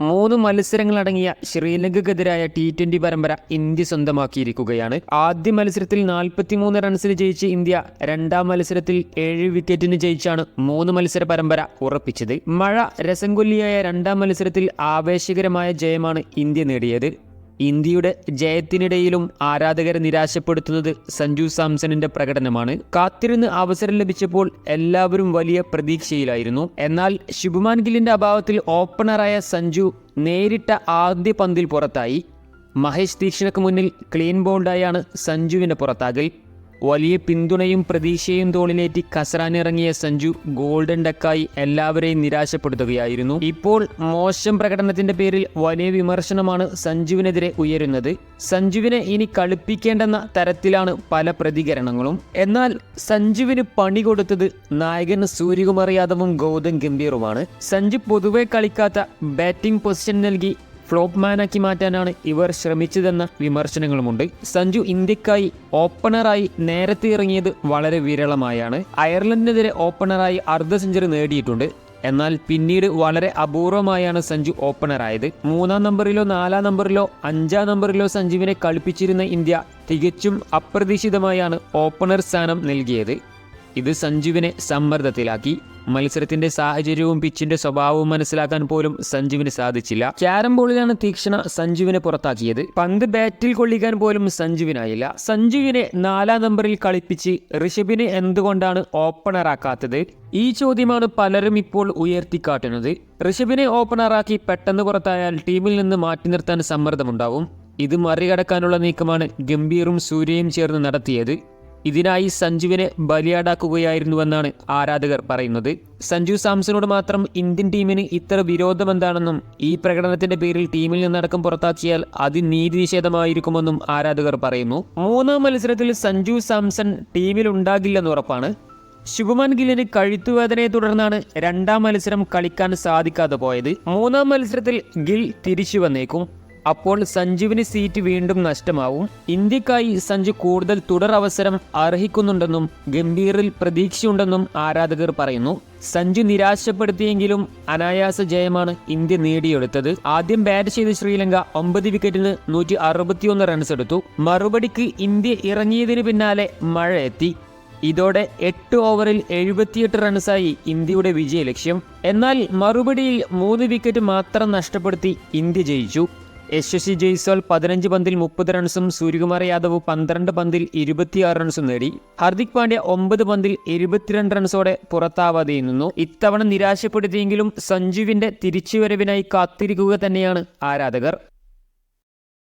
മൂന്ന് മത്സരങ്ങളടങ്ങിയ ശ്രീലങ്കക്കെതിരായ ടി ട്വന്റി പരമ്പര ഇന്ത്യ സ്വന്തമാക്കിയിരിക്കുകയാണ്. ആദ്യ മത്സരത്തിൽ നാൽപ്പത്തിമൂന്ന് റൺസിന് ജയിച്ച് ഇന്ത്യ രണ്ടാം മത്സരത്തിൽ ഏഴ് വിക്കറ്റിന് ജയിച്ചാണ് മൂന്ന് മത്സര പരമ്പര ഉറപ്പിച്ചത്. മഴ രസംകൊല്ലിയായ രണ്ടാം മത്സരത്തിൽ ആവേശകരമായ ജയമാണ് ഇന്ത്യ നേടിയത്. ഇന്ത്യയുടെ ജയത്തിനിടയിലും ആരാധകരെ നിരാശപ്പെടുത്തുന്നത് സഞ്ജു സാംസണിന്റെ പ്രകടനമാണ്. കാത്തിരുന്ന് അവസരം ലഭിച്ചപ്പോൾ എല്ലാവരും വലിയ പ്രതീക്ഷയിലായിരുന്നു. എന്നാൽ ശുഭമാൻ ഗില്ലിന്റെ അഭാവത്തിൽ ഓപ്പണറായ സഞ്ജു നേരിട്ട ആദ്യ പന്തിൽ പുറത്തായി. മഹേഷ് തീക്ഷ്ണക്ക് മുന്നിൽ ക്ലീൻ ബോൾഡായാണ് സഞ്ജുവിന്റെ പുറത്താകൽ. വലിയ പിന്തുണയും പ്രതീക്ഷയും തോളിലേറ്റി കസറാനിറങ്ങിയ സഞ്ജു ഗോൾഡൻ ഡക്കായി എല്ലാവരെയും നിരാശപ്പെടുത്തുകയായിരുന്നു. ഇപ്പോൾ മോശം പ്രകടനത്തിന്റെ പേരിൽ വലിയ വിമർശനമാണ് സഞ്ജുവിനെതിരെ ഉയരുന്നത്. സഞ്ജുവിനെ ഇനി കളിപ്പിക്കേണ്ടെന്ന തരത്തിലാണ് പല പ്രതികരണങ്ങളും. എന്നാൽ സഞ്ജുവിന് പണി കൊടുത്തത് നായകൻ സൂര്യകുമാർ യാദവും ഗൗതം ഗംഭീറുമാണ്. സഞ്ജു പൊതുവെ കളിക്കാത്ത ബാറ്റിംഗ് പൊസിഷൻ നൽകി ഫ്ലോപ്പ് മാനാക്കി മാറ്റാനാണ് ഇവർ ശ്രമിച്ചതെന്ന വിമർശനങ്ങളുമുണ്ട്. സഞ്ജു ഇന്ത്യക്കായി ഓപ്പണറായി നേരത്തെ ഇറങ്ങിയത് വളരെ വിരളമായാണ്. അയർലൻഡിനെതിരെ ഓപ്പണറായി അർദ്ധ സെഞ്ചുറി നേടിയിട്ടുണ്ട്. എന്നാൽ പിന്നീട് വളരെ അപൂർവമായാണ് സഞ്ജു ഓപ്പണറായത്. മൂന്നാം നമ്പറിലോ നാലാം നമ്പറിലോ അഞ്ചാം നമ്പറിലോ സഞ്ജുവിനെ കളിപ്പിച്ചിരുന്ന ഇന്ത്യ തികച്ചും അപ്രതീക്ഷിതമായാണ് ഓപ്പണർ സ്ഥാനം നൽകിയത്. ഇത് സഞ്ജുവിനെ സമ്മർദ്ദത്തിലാക്കി. മത്സരത്തിന്റെ സാഹചര്യവും പിച്ചിന്റെ സ്വഭാവവും മനസ്സിലാക്കാൻ പോലും സഞ്ജുവിന് സാധിച്ചില്ല. ക്യാരം ബോളിലാണ് തീക്ഷണ സഞ്ജുവിനെ പുറത്താക്കിയത്. പന്ത് ബാറ്റിൽ കൊള്ളിക്കാൻ പോലും സഞ്ജുവിനായില്ല. സഞ്ജുവിനെ നാലാം നമ്പറിൽ കളിപ്പിച്ച് ഋഷഭിനെ എന്തുകൊണ്ടാണ് ഓപ്പണറാക്കാത്തത് ഈ ചോദ്യമാണ് പലരും ഇപ്പോൾ ഉയർത്തിക്കാട്ടുന്നത്. ഋഷഭിനെ ഓപ്പണറാക്കി പെട്ടെന്ന് പുറത്തായാൽ ടീമിൽ നിന്ന് മാറ്റി നിർത്താൻ സമ്മർദ്ദമുണ്ടാവും. ഇത് മറികടക്കാനുള്ള നീക്കമാണ് ഗംഭീറും സൂര്യയും ചേർന്ന് നടത്തിയത്. ഇതിനായി സഞ്ജുവിനെ ബലിയാടാക്കുകയായിരുന്നുവെന്നാണ് ആരാധകർ പറയുന്നത്. സഞ്ജു സാംസണോട് മാത്രം ഇന്ത്യൻ ടീമിന് ഇത്ര വിരോധമെന്താണെന്നും ഈ പ്രകടനത്തിന്റെ പേരിൽ ടീമിൽ നിന്നടക്കം പുറത്താക്കിയാൽ അത് നീതി നിഷേധമായിരിക്കുമെന്നും ആരാധകർ പറയുന്നു. മൂന്നാം മത്സരത്തിൽ സഞ്ജു സാംസൺ ടീമിൽ ഉണ്ടാകില്ലെന്ന് ഉറപ്പാണ്. ശുഭമാൻ ഗില്ലിന് കഴുത്തുവേദനയെ തുടർന്നാണ് രണ്ടാം മത്സരം കളിക്കാൻ സാധിക്കാതെ പോയത്. മൂന്നാം മത്സരത്തിൽ ഗിൽ തിരിച്ചു വന്നേക്കും അപ്പോൾ സഞ്ജുവിന് സീറ്റ് വീണ്ടും നഷ്ടമാവും. ഇന്ത്യക്കായി സഞ്ജു കൂടുതൽ തുടർ അവസരം അർഹിക്കുന്നുണ്ടെന്നും ഗംഭീറിൽ പ്രതീക്ഷയുണ്ടെന്നും ആരാധകർ പറയുന്നു. സഞ്ജു നിരാശപ്പെടുത്തിയെങ്കിലും അനായാസ ജയമാണ് ഇന്ത്യ നേടിയെടുത്തത്. ആദ്യം ബാറ്റ് ചെയ്ത ശ്രീലങ്ക ഒമ്പത് വിക്കറ്റിന് നൂറ്റി അറുപത്തിയൊന്ന് റൺസ് എടുത്തു. മറുപടിക്ക് ഇന്ത്യ ഇറങ്ങിയതിന് പിന്നാലെ മഴ എത്തി. ഇതോടെ എട്ട് ഓവറിൽ എഴുപത്തിയെട്ട് റൺസായി ഇന്ത്യയുടെ വിജയലക്ഷ്യം. എന്നാൽ മറുപടിയിൽ മൂന്ന് വിക്കറ്റ് മാത്രം നഷ്ടപ്പെടുത്തി ഇന്ത്യ ജയിച്ചു. യശസ്വി ജയ്സ്വാൾ പതിനഞ്ച് പന്തിൽ മുപ്പത് റൺസും സൂര്യകുമാർ യാദവ് പന്ത്രണ്ട് പന്തിൽ ഇരുപത്തിയാറ് റൺസും നേടി. ഹാർദിക് പാണ്ഡ്യ ഒമ്പത് പന്തിൽ ഇരുപത്തിരണ്ട് റൺസോടെ പുറത്താവാതെ നിന്നു. ഇത്തവണ നിരാശപ്പെടുത്തിയെങ്കിലും സഞ്ജുവിന്റെ തിരിച്ചുവരവിനായി കാത്തിരിക്കുക തന്നെയാണ് ആരാധകർ.